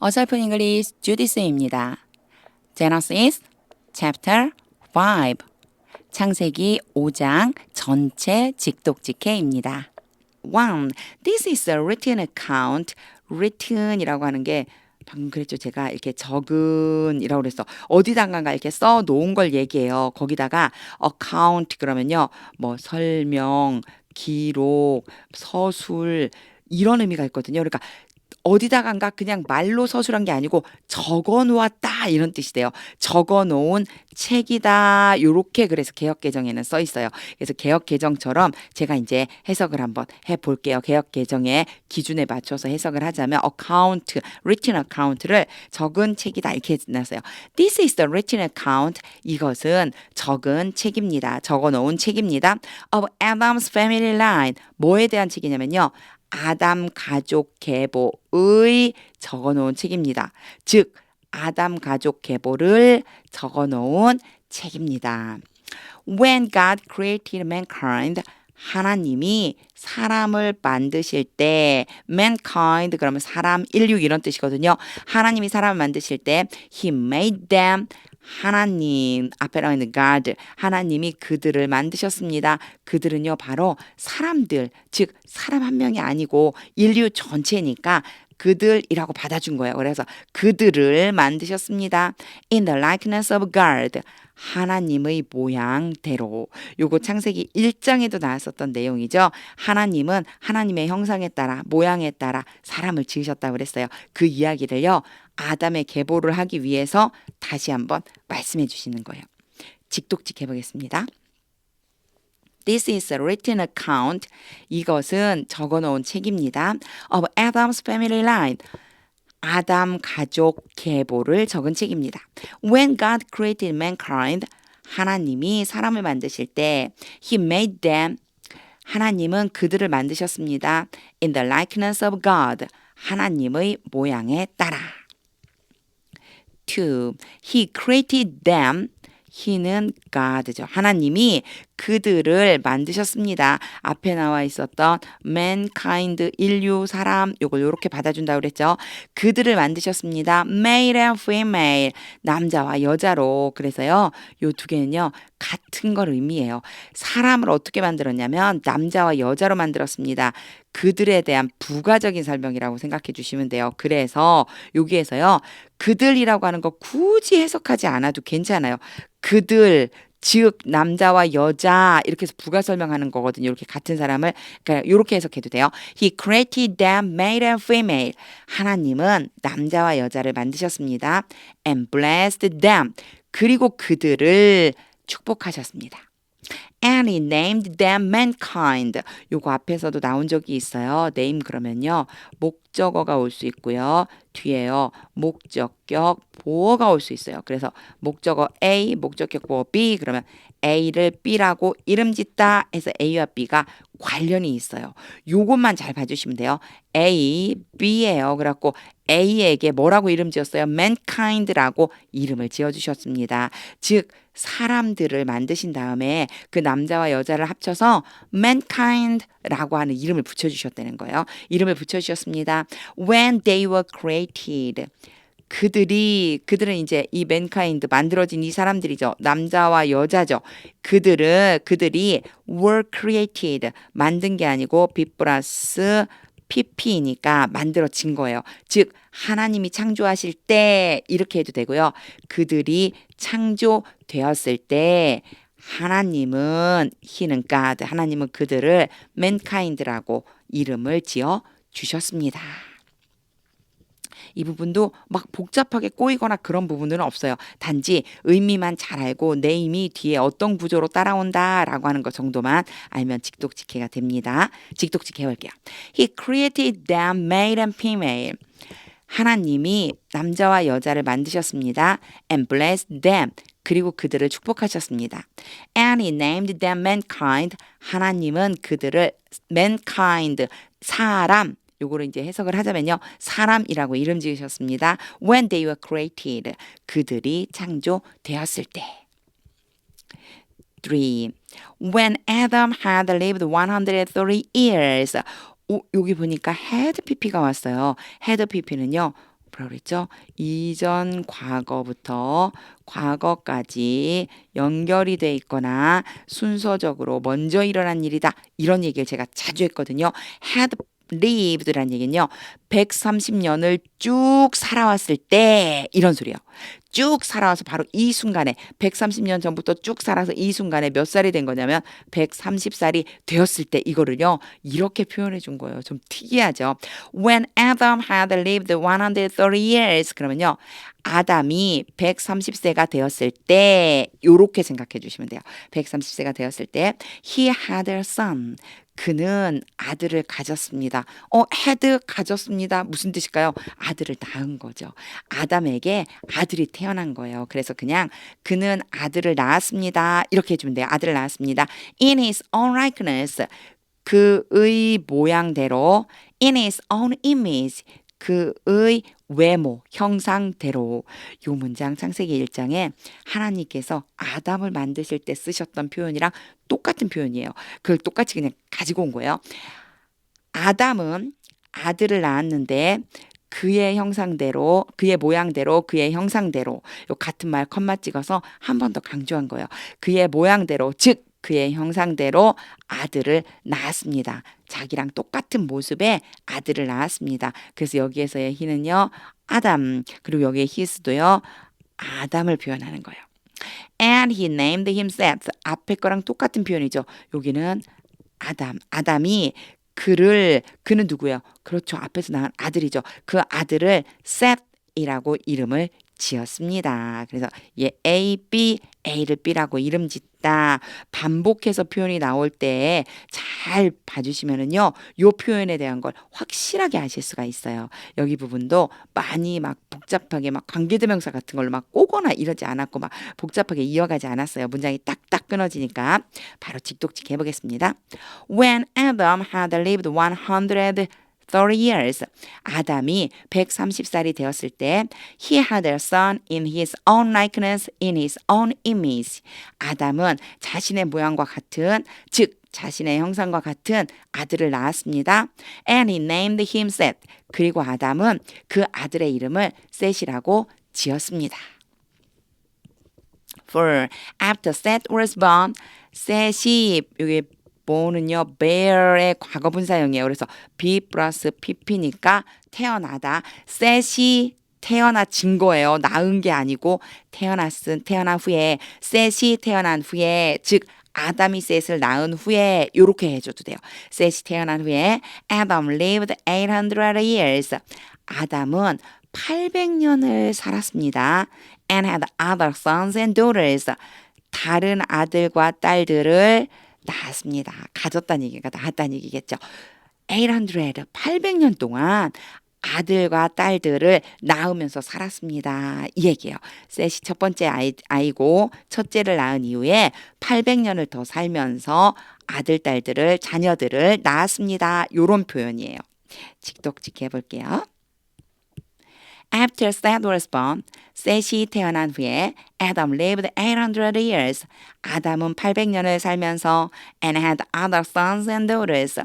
어설픈 잉글리시 주디스입니다. Genesis chapter 5 창세기 5장 전체 직독직해입니다. 1. This is a written account. written이라고 하는 게 방금 그랬죠. 제가 이렇게 적은이라고 그랬어. 어디다가 이렇게 써 놓은 걸 얘기해요. 거기다가 account 그러면요. 뭐 설명, 기록, 서술 이런 의미가 있거든요. 그러니까 어디다간가 그냥 말로 서술한 게 아니고 적어 놓았다 이런 뜻이 돼요. 적어 놓은 책이다. 요렇게 그래서 개혁 개정에는 써 있어요. 그래서 개혁 개정처럼 제가 이제 해석을 한번 해 볼게요. 개혁 개정의 기준에 맞춰서 해석을 하자면 account, written account를 적은 책이다 이렇게 나서요. This is the written account. 이것은 적은 책입니다. 적어 놓은 책입니다. Of Adam's family line. 뭐에 대한 책이냐면요. 아담 가족 계보의 적어 놓은 책입니다. 즉, 아담 가족 계보를 적어 놓은 책입니다. When God created mankind, 하나님이 사람을 만드실 때 mankind 그러면 사람 인류 이런 뜻이거든요. 하나님이 사람을 만드실 때 he made them 하나님 앞에 나와 있는 God 하나님이 그들을 만드셨습니다. 그들은요 바로 사람들 즉 사람 한 명이 아니고 인류 전체니까 그들이라고 받아준 거예요. 그래서 그들을 만드셨습니다. In the likeness of God. 하나님의 모양대로. 요거 창세기 1장에도 나왔었던 내용이죠. 하나님은 하나님의 형상에 따라 모양에 따라 사람을 지으셨다고 그랬어요. 그 이야기를요. 아담의 계보를 하기 위해서 다시 한번 말씀해 주시는 거예요. 직독직 해보겠습니다. This is a written account. 이것은 적어 놓은 책입니다. Of Adam's family line. 아담 가족 계보를 적은 책입니다. When God created mankind, 하나님이 사람을 만드실 때 He made them 하나님은 그들을 만드셨습니다. In the likeness of God, 하나님의 모양에 따라. 2. He created them He는 God죠. 하나님이 그들을 만드셨습니다. 앞에 나와 있었던 mankind 인류 사람 요걸 요렇게 받아준다고 그랬죠. 그들을 만드셨습니다. male and female 남자와 여자로 그래서요. 요 두 개는요. 같은 걸 의미해요. 사람을 어떻게 만들었냐면 남자와 여자로 만들었습니다. 그들에 대한 부가적인 설명이라고 생각해 주시면 돼요. 그래서 여기에서요. 그들이라고 하는 거 굳이 해석하지 않아도 괜찮아요. 그들 즉 남자와 여자 이렇게 해서 부가 설명하는 거거든요. 이렇게 같은 사람을 그러니까 이렇게 해석해도 돼요. He created them male and female. 하나님은 남자와 여자를 만드셨습니다. And blessed them. 그리고 그들을 축복하셨습니다. And he named them mankind. 요거 앞에서도 나온 적이 있어요. name 그러면요. 목적어가 올 수 있고요. 뒤에요. 목적격 보어가 올 수 있어요. 그래서 목적어 A, 목적격 보어 B 그러면 A를 B라고 이름 짓다 해서 A와 B가 관련이 있어요. 요것만 잘 봐주시면 돼요. A, B예요. 그래갖고 A에게 뭐라고 이름 지었어요? mankind라고 이름을 지어주셨습니다. 즉 사람들을 만드신 다음에 그 남자와 여자를 합쳐서 mankind라고 하는 이름을 붙여주셨다는 거예요. 이름을 붙여주셨습니다. When they were created. 그들이 그들은 이제 이 맨카인드 만들어진 이 사람들이죠. 남자와 여자죠. 그들은 그들이 were created 만든 게 아니고 B 플러스 PP니까 만들어진 거예요. 즉 하나님이 창조하실 때 이렇게 해도 되고요. 그들이 창조되었을 때 하나님은 히는 God 하나님은 그들을 mankind라고 이름을 지어 주셨습니다. 이 부분도 막 복잡하게 꼬이거나 그런 부분은 없어요. 단지 의미만 잘 알고 네임이 뒤에 어떤 구조로 따라온다라고 하는 것 정도만 알면 직독직해가 됩니다. 직독직해 볼게요. He created them male and female. 하나님이 남자와 여자를 만드셨습니다. And blessed them. 그리고 그들을 축복하셨습니다. And he named them mankind. 하나님은 그들을 mankind, 사람, 요거를 이제 해석을 하자면요. 사람이라고 이름 지으셨습니다. When they were created. 그들이 창조되었을 때. 3. When Adam had lived 130 years. 오, 여기 보니까 had pp가 왔어요. had pp는요. 뭐라고 그랬죠? 이전 과거부터 과거까지 연결이 돼 있거나 순서적으로 먼저 일어난 일이다. 이런 얘기를 제가 자주 했거든요. had lived란 얘기는요. 130년을 쭉 살아왔을 때 이런 소리예요. 쭉 살아와서 바로 이 순간에 130년 전부터 쭉 살아서 이 순간에 몇 살이 된 거냐면 130살이 되었을 때 이거를요. 이렇게 표현해 준 거예요. 좀 특이하죠. When Adam had lived 130 years 그러면요. 아담이 130세가 되었을 때 요렇게 생각해 주시면 돼요. 130세가 되었을 때 he had a son. 그는 아들을 가졌습니다. 어, had 가졌습니다. 무슨 뜻일까요? 아들을 낳은 거죠. 아담에게 아들이 태어난 거예요. 그래서 그냥 그는 아들을 낳았습니다. 이렇게 해주면 돼요. 아들을 낳았습니다. In his own likeness. 그의 모양대로 in his own image. 그의 외모, 형상대로 요 문장 창세기 1장에 하나님께서 아담을 만드실 때 쓰셨던 표현이랑 똑같은 표현이에요. 그걸 똑같이 그냥 가지고 온 거예요. 아담은 아들을 낳았는데 그의 형상대로, 그의 모양대로, 그의 형상대로 요 같은 말 컴마 찍어서 한 번 더 강조한 거예요. 그의 모양대로, 즉 그의 형상대로 아들을 낳았습니다. 자기랑 똑같은 모습의 아들을 낳았습니다. 그래서 여기에서의 히는요, 아담, 그리고 여기에 히스도요, 아담을 표현하는 거예요. And he named him Seth. 앞에 거랑 똑같은 표현이죠. 여기는 아담, 아담이 그를 그는 누구예요? 그렇죠. 앞에서 나온 아들이죠. 그 아들을 셋이라고 이름을 지었습니다. 그래서 얘 A, B, A를 B라고 이름 짓다. 반복해서 표현이 나올 때 잘 봐주시면은요, 요 표현에 대한 걸 확실하게 아실 수가 있어요. 여기 부분도 많이 막 복잡하게 막 관계대명사 같은 걸로 막 꼬거나 이러지 않았고 막 복잡하게 이어가지 않았어요. 문장이 딱딱 끊어지니까 바로 직독직 해보겠습니다. When Adam had lived 130 years. 아담이 130살이 되었을 때 he had a son in his own likeness in his own image. 아담은 자신의 모양과 같은 즉 자신의 형상과 같은 아들을 낳았습니다. And he named him Seth. 그리고 아담은 그 아들의 이름을 셋이라고 지었습니다. For after Seth was born, 셋이 여기 born은요 bear의 과거 분사형이에요. 그래서 be 플러스 pp니까 태어나다. 셋이 태어나진 거예요. 낳은 게 아니고 태어났은 태어난 후에 셋이 태어난 후에 즉 아담이 셋을 낳은 후에 이렇게 해줘도 돼요. 셋이 태어난 후에 Adam lived 800 years. 아담은 800년을 살았습니다. And had other sons and daughters. 다른 아들과 딸들을 낳았습니다. 가졌다는 얘기가 낳았다는 얘기겠죠. 800, 800년 동안 아들과 딸들을 낳으면서 살았습니다. 이 얘기예요. 셋이 첫 번째 아이, 아이고 첫째를 낳은 이후에 800년을 더 살면서 아들, 딸들을, 자녀들을 낳았습니다. 요런 표현이에요. 직독직 해볼게요. After Seth was born, 셋이 태어난 후에 Adam lived 800 years. 아담은 800년을 살면서 and had other sons and daughters.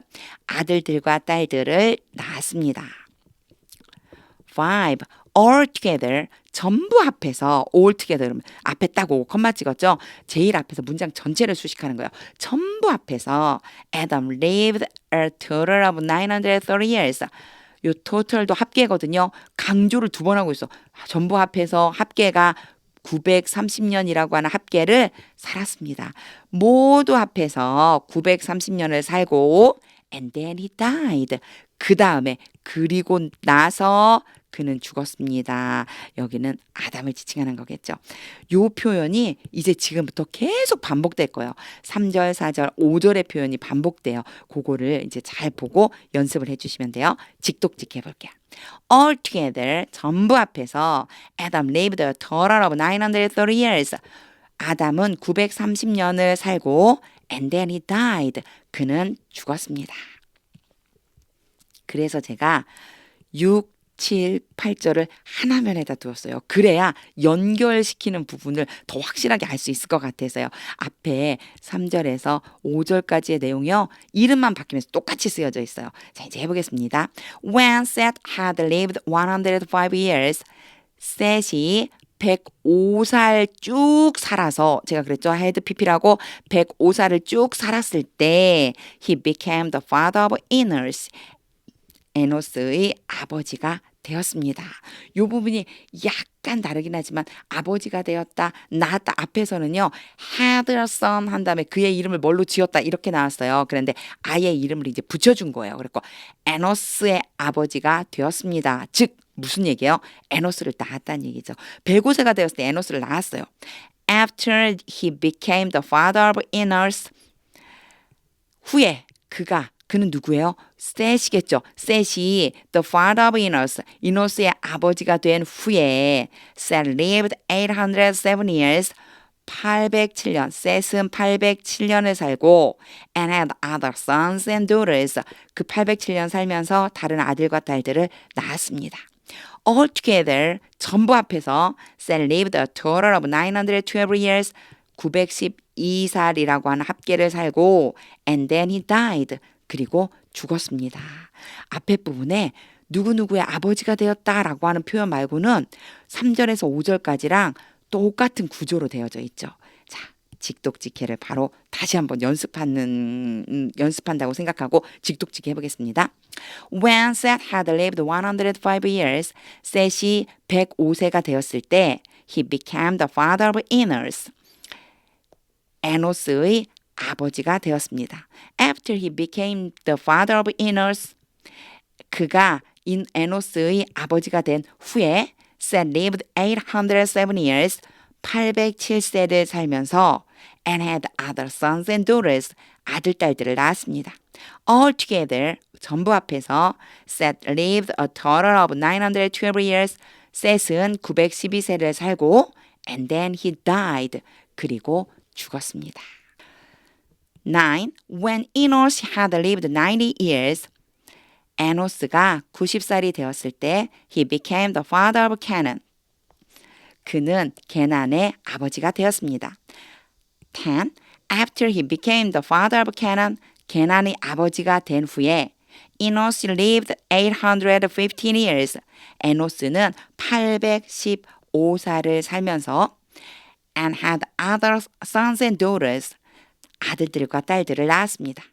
아들들과 딸들을 낳았습니다. 5. All together 전부 합해서 all together 앞에 딱 오고 컴마 찍었죠. 제일 앞에서 문장 전체를 수식하는 거예요. 전부 합해서 Adam lived a total of 930 years. 요 total도 합계거든요. 강조를 두 번 하고 있어. 전부 합해서 합계가 930년이라고 하는 합계를 살았습니다. 모두 합해서 930년을 살고 and then he died. 그 다음에 그리고 나서 그는 죽었습니다. 여기는 아담을 지칭하는 거겠죠. 요 표현이 이제 지금부터 계속 반복될 거예요. 3절, 4절, 5절의 표현이 반복돼요. 그거를 이제 잘 보고 연습을 해 주시면 돼요. 직독직 해 볼게요. All together 전부 합해서 Adam lived a total of 930 years. 아담은 930년을 살고 and then he died. 그는 죽었습니다. 그래서 제가 6 7, 8절을 한 화면에다 두었어요. 그래야 연결시키는 부분을 더 확실하게 알 수 있을 것 같아서요. 앞에 3절에서 5절까지의 내용이요. 이름만 바뀌면서 똑같이 쓰여져 있어요. 자, 이제 해보겠습니다. When Seth had lived 105 years, 셋이 105살 쭉 살아서 제가 그랬죠. 헤드 피피라고 105살을 쭉 살았을 때 he became the father of Enos. 에노스의 아버지가 되었습니다. 이 부분이 약간 다르긴 하지만 아버지가 되었다, 낳았다 앞에서는요 son 한 다음에 그의 이름을 뭘로 지었다 이렇게 나왔어요. 그런데 아예 이름을 이제 붙여준 거예요. 그리고 에노스의 아버지가 되었습니다. 즉 무슨 얘기예요? 에노스를 낳았다는 얘기죠. 105세가 되었을 때 에노스를 낳았어요. After he became the father of Enos 후에 그가 그는 누구예요? 셋이겠죠. 셋이 the father of Enos, 이노스의 아버지가 된 후에 Seth lived 807 years, 807년, 셋은 807년을 살고 and had other sons and daughters. 그 807년 살면서 다른 아들과 딸들을 낳았습니다. Altogether 전부 합해서 Seth lived a total of 912 years, 912살이라고 하는 합계를 살고 and then he died. 그리고 죽었습니다. 앞에 부분에 누구누구의 아버지가 되었다라고 하는 표현 말고는 3절에서 5절까지랑 똑같은 구조로 되어져 있죠. 자, 직독직해를 바로 다시 한번 연습하는 음, 연습한다고 생각하고 직독직해 해보겠습니다. When Seth had lived 105 years, 셋이 105세가 되었을 때 he became the father of Enos. 에노스의 아버지가 되었습니다. After he became the father of Enos, 그가 인 에노스의 아버지가 된 후에 Seth lived 807 years, 807세를 살면서 and had other sons and daughters, 아들, 딸들을 낳았습니다. Altogether, 전부 합해서 Seth lived a total of 912 years, 셋은 912세를 살고 and then he died, 그리고 죽었습니다. 9. When Enos had lived 90 years, 에노스가 90살이 되었을 때 he became the father of Canaan. 그는 게난의 아버지가 되었습니다. 10. After he became the father of Canaan, 게난의 아버지가 된 후에 Enos lived 815 years. 에노스는 815살을 살면서 and had other sons and daughters. 아들들과 딸들을 낳았습니다.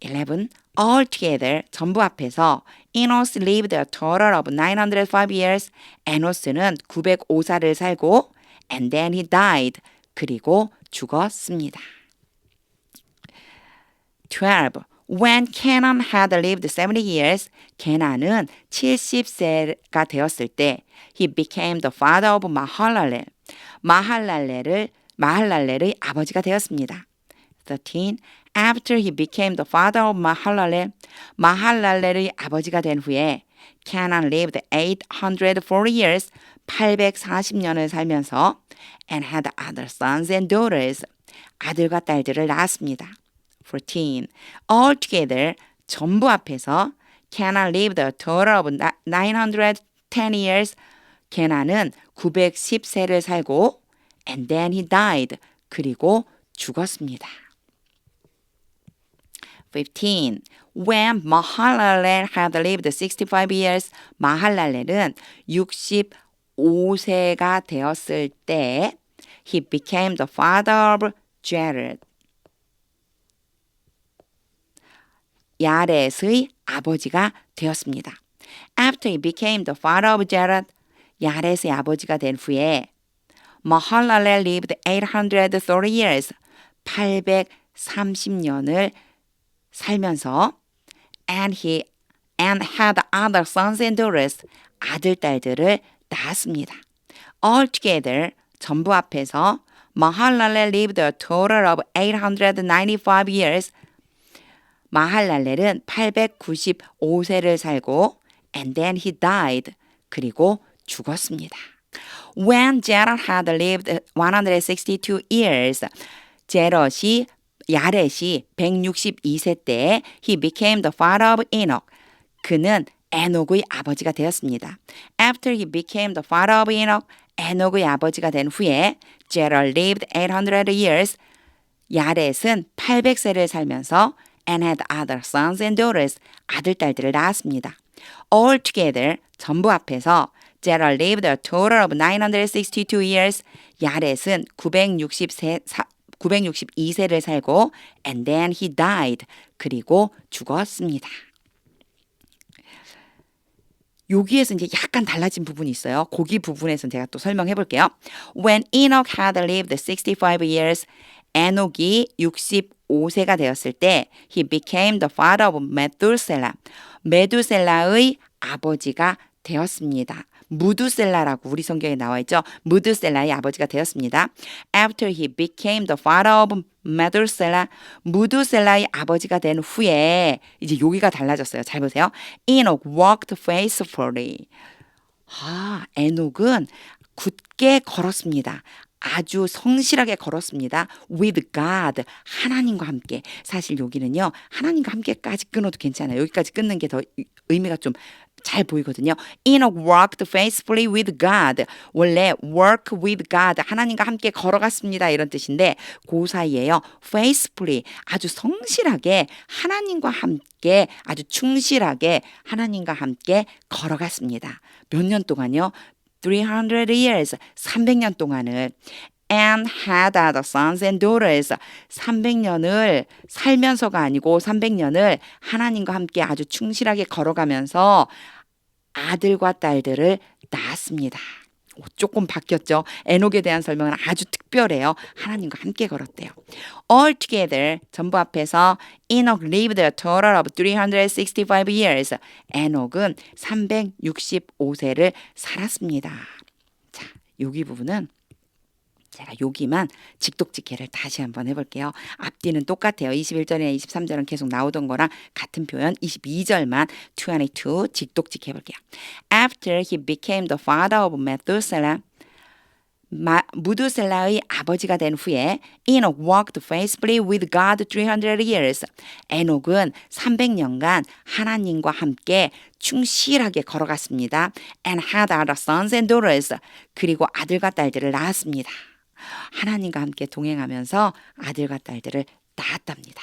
11. Altogether 전부 합해서 Enos lived a total of 905 years. 에노스는 905살을 살고 and then he died. 그리고 죽었습니다. 12. When Canaan had lived 70 years, 케난은 70세가 되었을 때 he became the father of 마할랄렐. 마할랄렐을 마할랄렐의 아버지가 되었습니다. 13. After he became the father of 마할랄렐, 마할랄렐의 아버지가 된 후에 Canaan lived 840 years, 840년을 살면서 and had other sons and daughters, 아들과 딸들을 낳았습니다. 14. Altogether, 전부 합해서 Canaan lived a total of 910 years, 케나는 910세를 살고 and then he died, 그리고 죽었습니다. 15. When Mahalalel had lived 65 years, 마할랄렐은 65세가 되었을 때 he became the father of Jared. 야렛의 아버지가 되었습니다. After he became the father of Jared, 야렛의 아버지가 된 후에 Mahalalel lived 830 years, 830년을 살면서 and he and had other sons and daughters 아들 딸들을 낳았습니다. Altogether 전부 합해서 마할랄렐 lived a total of 895 years. 마할랄렐은 895세를 살고 and then he died. 그리고 죽었습니다. When Jared had lived 162 years, 제럿이 야렛이 162세 때 he became the father of Enoch. 그는 에녹의 아버지가 되었습니다. After he became the father of Enoch, 에녹의 아버지가 된 후에 Jared lived 800 years. 야렛은 800세를 살면서 and had other sons and daughters. 아들, 딸들을 낳았습니다. All together, 전부 합해서 Jared lived a total of 962 years. 야렛은 960세, 962세를 살고 and then he died. 그리고 죽었습니다. 여기에서 이제 약간 달라진 부분이 있어요. 고기 부분에서 제가 또 설명해 볼게요. When Enoch had lived 65 years, 에녹이 65세가 되었을 때 he became the father of Methuselah. 메두셀라의 아버지가 되었습니다. 무두셀라라고 우리 성경에 나와 있죠. 무두셀라의 아버지가 되었습니다. After he became the father of Methuselah, 무두셀라의 아버지가 된 후에 이제 여기가 달라졌어요. 잘 보세요. Enoch walked faithfully. 아, 에녹은 굳게 걸었습니다. 아주 성실하게 걸었습니다. With God. 하나님과 함께. 사실 여기는요. 하나님과 함께까지 끊어도 괜찮아요. 여기까지 끊는 게 더 의미가 좀 잘 보이거든요. Enoch walked faithfully with God. 원래 work with God. 하나님과 함께 걸어갔습니다. 이런 뜻인데 그 사이에요. faithfully. 아주 성실하게 하나님과 함께 아주 충실하게 하나님과 함께 걸어갔습니다. 몇 년 동안요? 300 years, 300년 동안을 and had other sons and daughters. 300년을 살면서가 아니고 300년을 하나님과 함께 아주 충실하게 걸어가면서 아들과 딸들을 낳았습니다. 오, 조금 바뀌었죠. 에녹에 대한 설명은 아주 특별해요. 하나님과 함께 걸었대요. All together 전부 앞에서 Enoch lived a total of 365 years. 에녹은 365세를 살았습니다. 자, 여기 부분은 제가 여기만 직독직해를 다시 한번 해볼게요. 앞뒤는 똑같아요. 21절이나 23절은 계속 나오던 거랑 같은 표현 22절만 22 직독직 해볼게요. After he became the father of Methuselah 마, 무두셀라의 아버지가 된 후에 Enoch walked faithfully with God 300 years. 에녹은 300년간 하나님과 함께 충실하게 걸어갔습니다. And had other sons and daughters. 그리고 아들과 딸들을 낳았습니다. 하나님과 함께 동행하면서 아들과 딸들을 낳았답니다.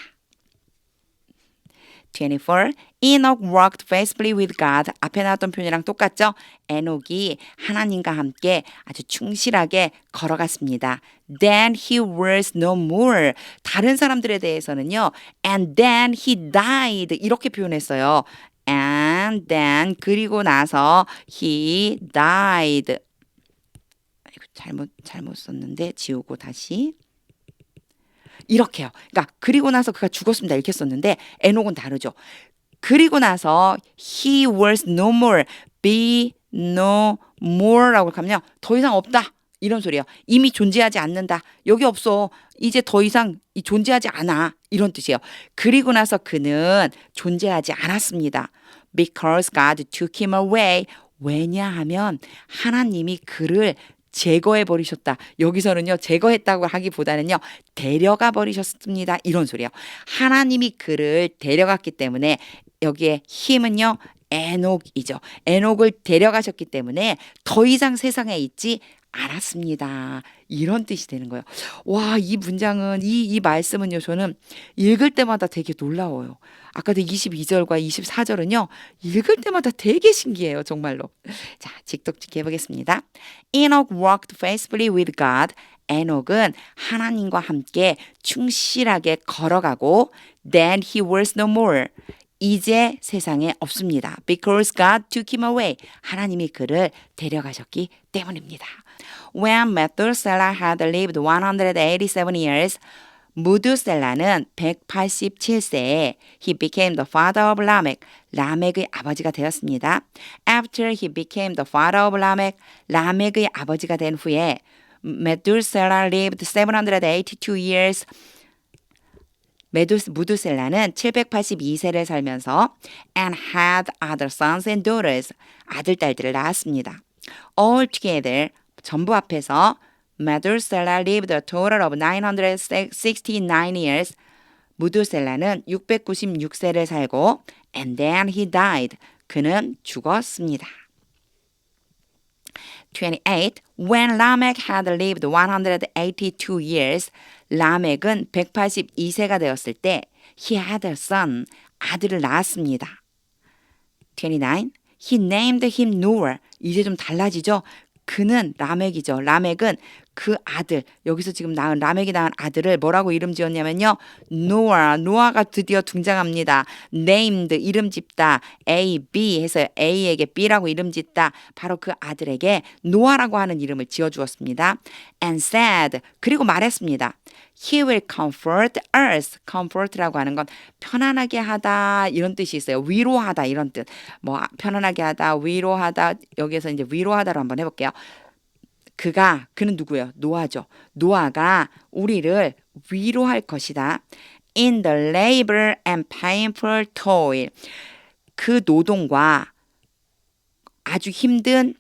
24. Enoch walked faithfully with God. 앞에 나왔던 표현이랑 똑같죠? 에녹이 하나님과 함께 아주 충실하게 걸어갔습니다. Then he was no more. 다른 사람들에 대해서는요. And then he died. 이렇게 표현했어요. And then 그리고 나서 he died. 잘못 잘못 썼는데 지우고 다시 이렇게요. 그러니까 그리고 나서 그가 죽었습니다. 이렇게 썼는데 에녹은 다르죠. 그리고 나서 he was no more, be no more라고 하면요. 더 이상 없다. 이런 소리예요. 이미 존재하지 않는다. 여기 없어. 이제 더 이상 존재하지 않아. 이런 뜻이에요. 그리고 나서 그는 존재하지 않았습니다. Because God took him away. 왜냐하면 하나님이 그를 제거해 버리셨다. 여기서는요, 제거했다고 하기보다는요, 데려가 버리셨습니다. 이런 소리예요. 하나님이 그를 데려갔기 때문에 여기에 힘은요, 에녹이죠. 에녹을 데려가셨기 때문에 더 이상 세상에 있지 않았습니다. 이런 뜻이 되는 거예요. 와, 이 문장은, 이, 이 말씀은요, 저는 읽을 때마다 되게 놀라워요. 아까도 22절과 24절은요, 읽을 때마다 되게 신기해요, 정말로. 자, 직독직 해보겠습니다. Enoch walked faithfully with God. 에녹은 하나님과 함께 충실하게 걸어가고, then he was no more. 이제 세상에 없습니다. Because God took him away. 하나님이 그를 데려가셨기 때문입니다. When Methuselah had lived 187 years, 무두셀라는 187세에 he became the father of Lamech. 라멕의 아버지가 되었습니다. After he became the father of Lamech, 라멕의 아버지가 된 후에 Methuselah lived 782 years. 메두스, 무두셀라는 782세를 살면서 and had other sons and daughters 아들 딸들을 낳았습니다. All together 전부 합해서 Methuselah lived a total of 969 years. 무두셀라는 696세를 살고 and then he died. 그는 죽었습니다. 28. When Lamech had lived 182 years, 라멕은 182세가 되었을 때 he had a son, 아들을 낳았습니다. 29. He named him Noah. 이제 좀 달라지죠? 그는 라멕이죠. 라멕은 그 아들, 여기서 지금 낳은 라멕이 낳은 아들을 뭐라고 이름 지었냐면요. 노아, 노아가 드디어 등장합니다. named 이름 짓다. A, B 해서 A에게 B라고 이름 짓다. 바로 그 아들에게 노아라고 하는 이름을 지어 주었습니다. and said 그리고 말했습니다. He will comfort us. comfort라고 하는 건 편안하게 하다 이런 뜻이 있어요. 위로하다 이런 뜻. 뭐 편안하게 하다, 위로하다 여기에서 이제 위로하다로 한번 해볼게요. 그가 그는 누구예요? 노아죠. 노아가 우리를 위로할 것이다. In the labor and painful toil. 그 노동과 아주 힘든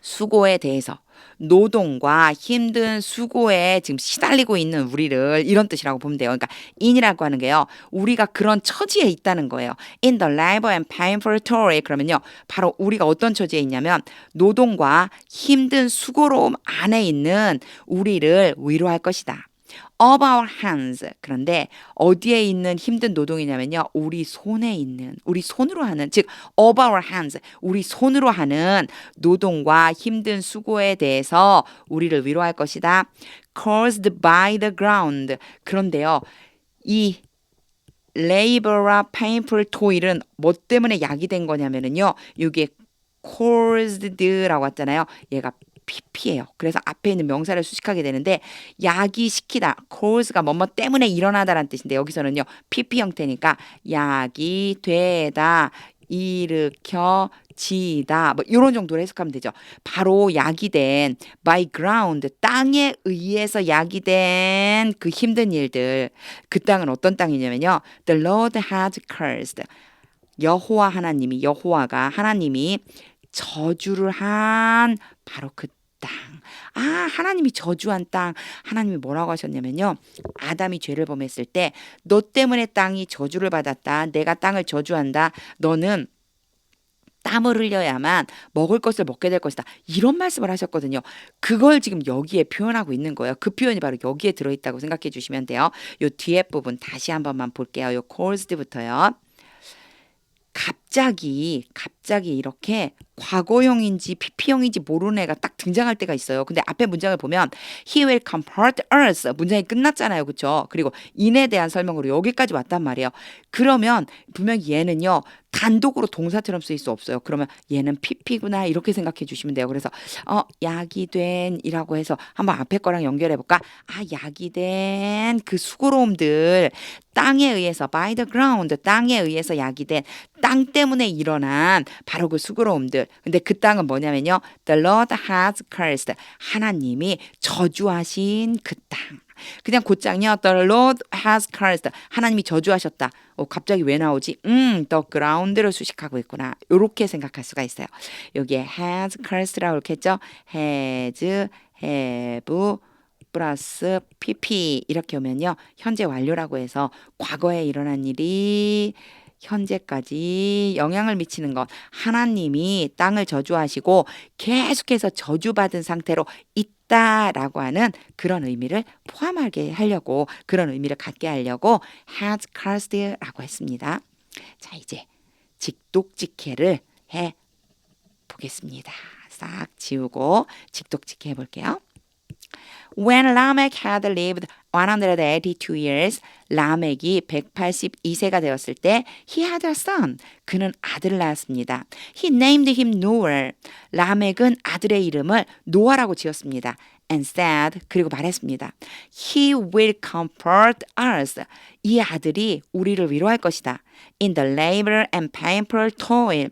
수고에 대해서 노동과 힘든 수고에 지금 시달리고 있는 우리를 이런 뜻이라고 보면 돼요. 그러니까 in이라고 하는 게요. 우리가 그런 처지에 있다는 거예요. In the labor and painful toil 그러면요. 바로 우리가 어떤 처지에 있냐면 노동과 힘든 수고로움 안에 있는 우리를 위로할 것이다. Of our hands. 그런데 어디에 있는 힘든 노동이냐면요. 우리 손에 있는, 우리 손으로 하는, 즉, of our hands. 우리 손으로 하는 노동과 힘든 수고에 대해서 우리를 위로할 것이다. caused by the ground. 그런데요. 이 labor와 painful toil은 뭐 때문에 약이 된 거냐면은요. 이게 caused라고 했잖아요. 얘가 pp예요. 그래서 앞에 있는 명사를 수식하게 되는데 약이 시키다, cause가 뭐뭐 때문에 일어나다라는 뜻인데 여기서는요 pp 형태니까 약이 되다, 일으켜 지다 뭐 이런 정도로 해석하면 되죠. 바로 약이 된 by ground 땅에 의해서 약이 된그 힘든 일들 그 땅은 어떤 땅이냐면요. The Lord has cursed 여호와 하나님이 여호와가 하나님이 저주를 한 바로 그 땅. 아, 하나님이 저주한 땅. 하나님이 뭐라고 하셨냐면요. 아담이 죄를 범했을 때 너 때문에 땅이 저주를 받았다. 내가 땅을 저주한다. 너는 땀을 흘려야만 먹을 것을 먹게 될 것이다. 이런 말씀을 하셨거든요. 그걸 지금 여기에 표현하고 있는 거예요. 그 표현이 바로 여기에 들어있다고 생각해 주시면 돼요. 요 뒤에 부분 다시 한 번만 볼게요. 요 caused부터요. 갑자기 갑자기 이렇게 과거형인지 PP형인지 모르는 애가 딱 등장할 때가 있어요. 근데 앞에 문장을 보면 he will comfort us 문장이 끝났잖아요. 그렇죠? 그리고 in에 대한 설명으로 여기까지 왔단 말이에요. 그러면 분명히 얘는요. 단독으로 동사처럼 쓰일 수 없어요. 그러면 얘는 PP구나 이렇게 생각해 주시면 돼요. 그래서 어 약이 된이라고 해서 한번 앞에 거랑 연결해 볼까? 아 약이 된 그 수고로움들 땅에 의해서 by the ground 땅에 의해서 약이 된땅 때문에 일어난 바로 그 수고로움들. 근데 그 땅은 뭐냐면요. The Lord has cursed. 하나님이 저주하신 그 땅. 그냥 곧장이요. The Lord has cursed. 하나님이 저주하셨다. 어, 갑자기 왜 나오지? 음, the ground를 수식하고 있구나. 이렇게 생각할 수가 있어요. 여기에 has cursed라고 이렇게 했죠. has, have, 플러스 pp 이렇게 오면요. 현재 완료라고 해서 과거에 일어난 일이 현재까지 영향을 미치는 것. 하나님이 땅을 저주하시고 계속해서 저주받은 상태로 있다라고 하는 그런 의미를 포함하게 하려고 그런 의미를 갖게 하려고 has cast라고 했습니다. 자, 이제 직독직해를 해 보겠습니다. 싹 지우고 직독직해 해 볼게요. When Lamech had lived 182 years, 라멕이 182세가 되었을 때 he had a son. 그는 아들을 낳았습니다. He named him Noah. 라멕은 아들의 이름을 노아라고 지었습니다. And said 그리고 말했습니다. He will comfort us. 이 아들이 우리를 위로할 것이다. In the labor and painful toil.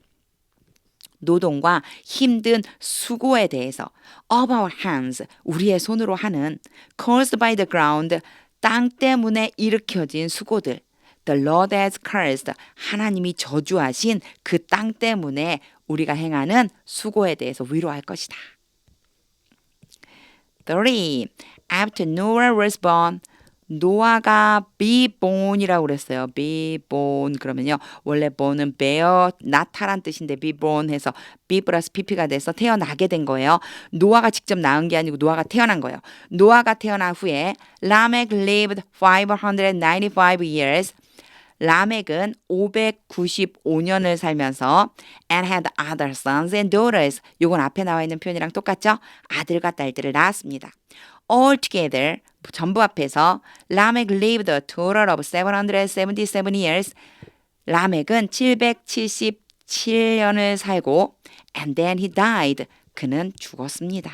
노동과 힘든 수고에 대해서 of our hands 우리의 손으로 하는 caused by the ground 땅 때문에 일으켜진 수고들 the Lord has cursed 하나님이 저주하신 그 땅 때문에 우리가 행하는 수고에 대해서 위로할 것이다. 3. After Noah was born 노아가 be born이라고 그랬어요. be born 그러면요. 원래 born은 bear, 나타란 뜻인데 be born 해서 be 플러스 pp가 돼서 태어나게 된 거예요. 노아가 직접 낳은 게 아니고 노아가 태어난 거예요. 노아가 태어난 후에 라멕 lived 595 years. 라멕은 595년을 살면서 and had other sons and daughters. 요건 앞에 나와 있는 표현이랑 똑같죠? 아들과 딸들을 낳았습니다. Altogether 전부 합해서 라멕 lived a total of 777 years. 라멕은 777년을 살고 and then he died. 그는 죽었습니다.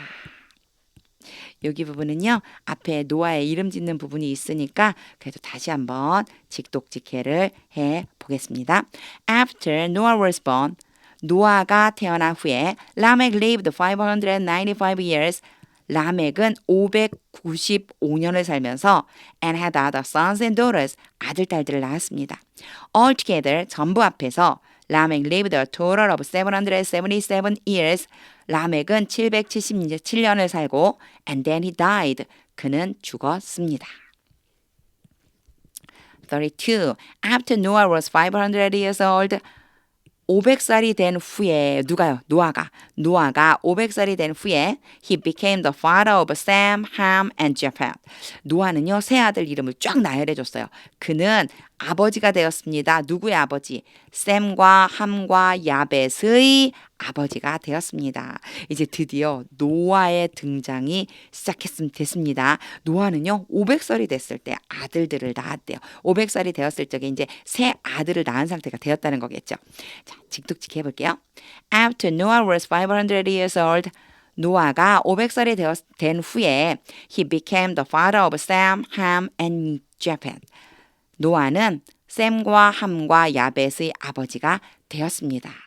여기 부분은요 앞에 노아의 이름 짓는 부분이 있으니까 그래도 다시 한번 직독직해를 해 보겠습니다. After Noah was born, 노아가 태어난 후에 라멕 lived 595 years. 라멕은 595년을 살면서 and had other sons and daughters 아들 딸들을 낳았습니다. Altogether 전부 합해서 라멕 lived a total of 777 years. 라멕은 777년을 살고 and then he died. 그는 죽었습니다. 32. After Noah was 500 years old, 500살이 된 후에 누가요? 노아가 노아가 500살이 된 후에 he became the father of Sam, Ham and Japheth. 노아는요 세 아들 이름을 쫙 나열해 줬어요. 그는 아버지가 되었습니다. 누구의 아버지? 샘과 함과 야벳의 아버지가 되었습니다. 이제 드디어 노아의 등장이 시작했습니다. 노아는요 500살이 됐을 때 아들들을 낳았대요. 500살이 되었을 적에 이제 새 아들을 낳은 상태가 되었다는 거겠죠. 자, 직독직 해볼게요. After Noah was 500 years old, 노아가 500살이 되었, 된 후에 he became the father of Sam, Ham and Japheth. 노아는 샘과 함과 야벳의 아버지가 되었습니다.